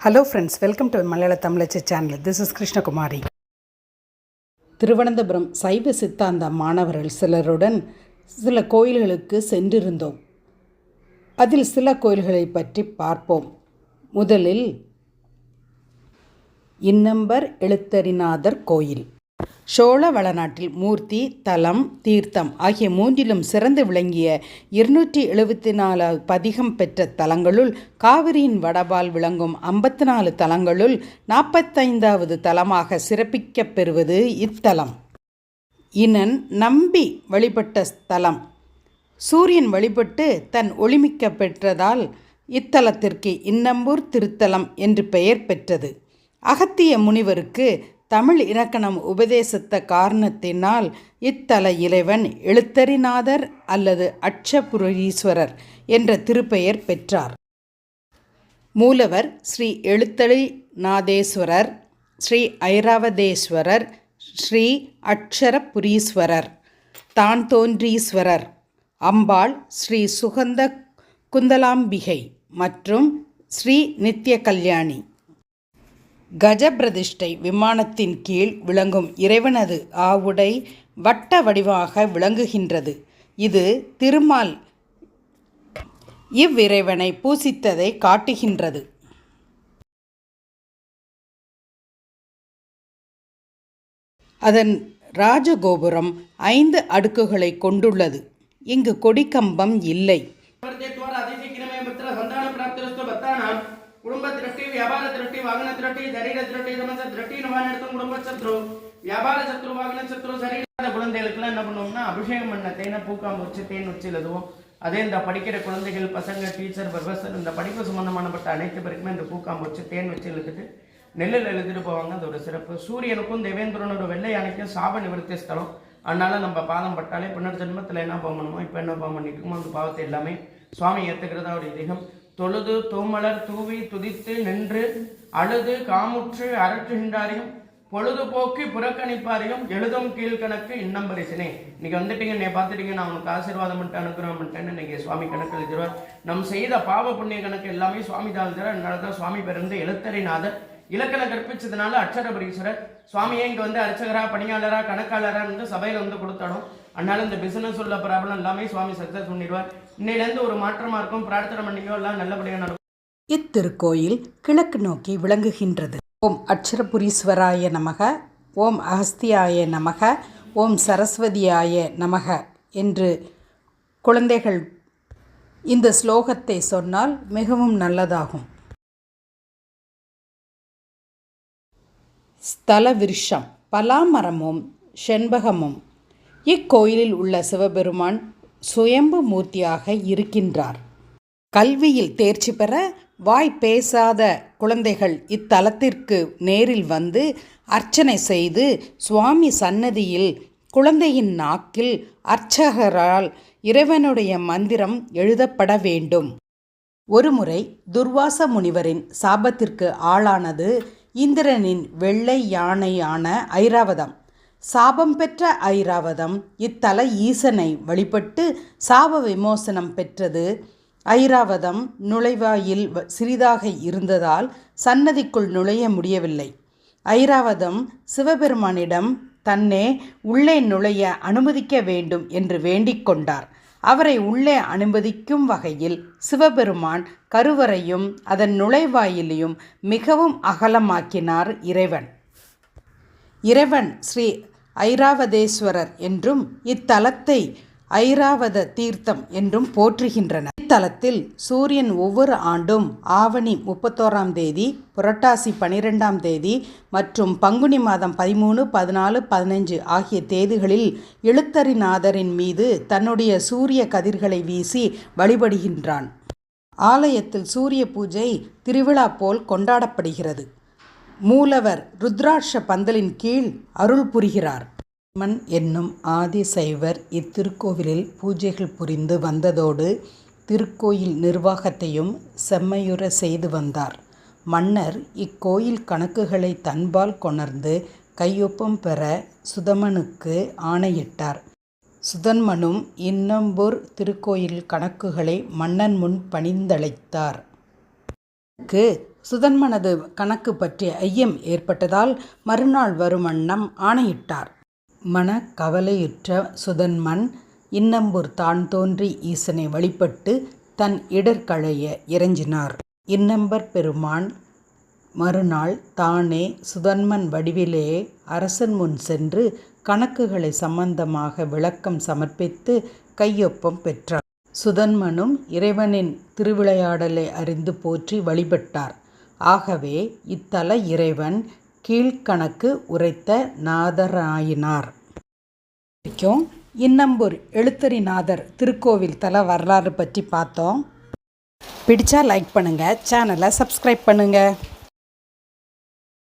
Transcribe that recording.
Hello friends welcome to Malayala Tamizhachi channel this is Krishnakumari Thiruvananthapuram Saiva Siddhantha மாணவர்கள் சிலருடன் சில கோயில்களுக்கு சென்றிருந்தோம். அதில் சில கோயில்களை பற்றி பார்ப்போம். முதலில் இன்னம்பர் எழுத்தரிநாதர் கோயில். சோழ வளநாட்டில் மூர்த்தி தலம் தீர்த்தம் ஆகிய மூன்றிலும் சிறந்து விளங்கிய இருநூற்றி எழுபத்தி நாலு பதிகம் பெற்ற தலங்களுள் காவிரியின் வடபால் விளங்கும் ஐம்பத்தி நாலு தலங்களுள் நாற்பத்தைந்தாவது தலமாக சிறப்பிக்கப் பெறுவது இத்தலம். இனன் நம்பி வழிபட்ட ஸ்தலம். சூரியன் வழிபட்டு தன் ஒளிமிக்க பெற்றதால் இத்தலத்திற்கு இன்னம்பூர் திருத்தலம் என்று பெயர் பெற்றது. அகத்திய முனிவருக்கு தமிழ் இலக்கணம் உபதேசித்த காரணத்தினால் இத்தல இறைவன் எழுத்தரிநாதர் அல்லது அட்சபுரீஸ்வரர் என்ற திருப்பெயர் பெற்றார். மூலவர் ஸ்ரீ எழுத்தரிநாதேஸ்வரர் ஸ்ரீ ஐராவதேஸ்வரர் ஸ்ரீ அட்சரபுரீஸ்வரர் தான் தோன்றீஸ்வரர் அம்பாள் ஸ்ரீ சுகந்த குந்தலாம்பிகை மற்றும் ஸ்ரீ நித்ய கல்யாணி கஜபிரதிஷ்டை விமானத்தின் கீழ் விளங்கும் இறைவனது ஆவுடை வட்ட வடிவாக விளங்குகின்றது. இது திருமால் இவ்விறைவனை பூசித்ததை காட்டுகின்றது. அதன் ராஜகோபுரம் ஐந்து அடுக்குகளை கொண்டுள்ளது. இங்கு கொடிக்கம்பம் இல்லை. ವಾಗನ ತ್ರಟಿ ಶರೀರ ತ್ರಟಿ நமச திரட்டின்னு எடுத்தோம் குடும்ப சத்ரு. வியாபார சத்ரு வாகன சத்ரு சரீராத குழந்தைகளுக்குலாம் என்ன பண்ணுவோம்னா அபிஷேகம் பண்ண தேனை பூக்காம வச்சு தேன் வச்சு எழுதுவோம். அதே இந்த படிக்கிற குழந்தைகள் பசங்க டீச்சர் பர்வசர் இந்த படிப்பு சம்பந்தமானப்பட்ட அனைத்து பேருக்குமே இந்த பூக்காம வச்சு தேன் வச்சு எழுதிட்டு நெல்லில் எழுதிட்டு போவாங்க. அது ஒரு சிறப்பு. சூரியனுக்கும் தேவேந்திரனோட வெள்ளை யானைக்கும் சாப நிவர்த்தி ஸ்தலம். அதனால நம்ம பாதம் பட்டாலே பின்னர் ஜென்மத்தில் என்ன பண்ணணுமோ இப்போ என்ன பாவம் பண்ணிட்டுமோ அந்த பாவத்தை எல்லாமே சுவாமி ஏற்றுக்கிறதா ஒரு இதயம். தொழுது தூமலர் தூவி துதித்து நின்று அழுது காமுற்று அரற்றுகின்றாரையும் பொழுதுபோக்கி புறக்கணிப்பாரையும் எழுதும் கீழ்கணக்கு இன்னம் பரிசினே. இன்னைக்கு வந்துட்டீங்க நீ பார்த்துட்டீங்க நான் உனக்கு ஆசீர்வாதம் பண்ணிட்டு அனுகிரகம் பண்ணிட்டேன்னு இன்னைக்கு சுவாமி கணக்கு எழுதிடுவார். நம் செய்த பாவ புண்ணிய கணக்கு எல்லாமே சுவாமி தான் எழுதுறார் அதனால தான் சுவாமி பிறந்து எழுத்தறிநாதர். இலக்கணம் கற்பிச்சதுனால அட்சரபரீஸ்வரர் சுவாமியே இங்கே வந்து அர்ச்சகரா பணியாளரா கணக்காளரா வந்து சபையில் வந்து கொடுத்தாலும் அதனால இந்த பிசினஸ் உள்ள ப்ராப்ளம் எல்லாமே சுவாமி சக்சஸ் பண்ணிடுவார். இன்னையிலேருந்து ஒரு மாற்றமா இருக்கும். பிரார்த்தனை பண்ணிக்கோ எல்லாம் நல்லபடியாக நடக்கும். இத்திருக்கோயில் கிழக்கு நோக்கி விளங்குகின்றது. ஓம் அட்சரபுரீஸ்வராய நமக ஓம் அகஸ்தியாய நமக ஓம் சரஸ்வதியாய நமக என்று குழந்தைகள் இந்த ஸ்லோகத்தை சொன்னால் மிகவும் நல்லதாகும். ஸ்தல விருஷம் பலாமரமும் செண்பகமும் இக்கோயிலில் உள்ள சிவபெருமான் சுயம்பு மூர்த்தியாக இருக்கின்றார். கல்வியில் தேர்ச்சி பெற வாய் பேசாத குழந்தைகள் இத்தலத்திற்கு நேரில் வந்து அர்ச்சனை செய்து சுவாமி சன்னதியில் குழந்தையின் நாக்கில் அர்ச்சகரால் இறைவனுடைய மந்திரம் எழுதப்பட வேண்டும். ஒருமுறை துர்வாச முனிவரின் சாபத்திற்கு ஆளானது இந்திரனின் வெள்ளை யானையான ஐராவதம். சாபம் பெற்ற ஐராவதம் இத்தல ஈசனை வழிபட்டு சாப விமோசனம் பெற்றது ஐராவதம் நுழைவாயில் சிறிதாக இருந்ததால் சன்னதிக்குள் நுழைய முடியவில்லை. ஐராவதம் சிவபெருமானிடம் தன்னே உள்ளே நுழைய அனுமதிக்க வேண்டும் என்று வேண்டிக் கொண்டார். அவரை உள்ளே அனுமதிக்கும் வகையில் சிவபெருமான் கருவறையும் அதன் நுழைவாயிலையும் மிகவும் அகலமாக்கினார் இறைவன். இறைவன் ஸ்ரீ ஐராவதேஸ்வரர் என்றும் இத்தலத்தை ஐராவத தீர்த்தம் என்றும் போற்றுகின்றனர். இத்தலத்தில் சூரியன் ஒவ்வொரு ஆண்டும் ஆவணி முப்பத்தோராம் தேதி புரட்டாசி பனிரெண்டாம் தேதி மற்றும் பங்குனி மாதம் பதிமூணு பதினாலு பதினஞ்சு ஆகிய தேதிகளில் எழுத்தரிநாதரின் மீது தன்னுடைய சூரிய கதிர்களை வீசி வழிபடுகின்றான். ஆலயத்தில் சூரிய பூஜை திருவிழா போல் கொண்டாடப்படுகிறது. மூலவர் ருத்ராட்ச பந்தலின் கீழ் அருள் புரிகிறார். மன் என்னும் ஆதி சைவர் இத்திருக்கோவிலில் பூஜைகள் புரிந்து வந்ததோடு திருக்கோயில் நிர்வாகத்தையும் செம்மையுற செய்து வந்தார். மன்னர் இக்கோயில் கணக்குகளை தன்பால் கொணர்ந்து கையொப்பம் பெற சுதமனுக்கு ஆணையிட்டார். சுதன்மனும் இன்னம்பூர் திருக்கோயில் கணக்குகளை மன்னன் முன் பணிந்தழைத்தார் க்கு சுதன்மனது கணக்கு பற்றிய ஐயம் ஏற்பட்டதால் மறுநாள் வரும் வண்ணம் ஆணையிட்டார். மன கவலையுற்ற சுதன்மன் இன்னம்பூர் தான் தோன்றி ஈசனை வழிபட்டு தன் இடர்களைய இறைஞ்சினார். இன்னம்பர் பெருமான் மறுநாள் தானே சுதன்மன் வடிவிலே அரசன் முன் சென்று கணக்குகளை சம்பந்தமாக விளக்கம் சமர்ப்பித்து கையொப்பம் பெற்றார். சுதன்மனும் இறைவனின் திருவிளையாடலை அறிந்து போற்றி வழிபட்டார். ஆகவே இத்தல இறைவன் கீழ்கணக்கு உரைத்த நாதராயினார். வரைக்கும் இன்னம்பூர் எழுத்தறிநாதர் திருக்கோவில் தல வரலாறு பற்றி பார்த்தோம். பிடிச்சா லைக் பண்ணுங்கள் சேனலை சப்ஸ்கிரைப் பண்ணுங்கள்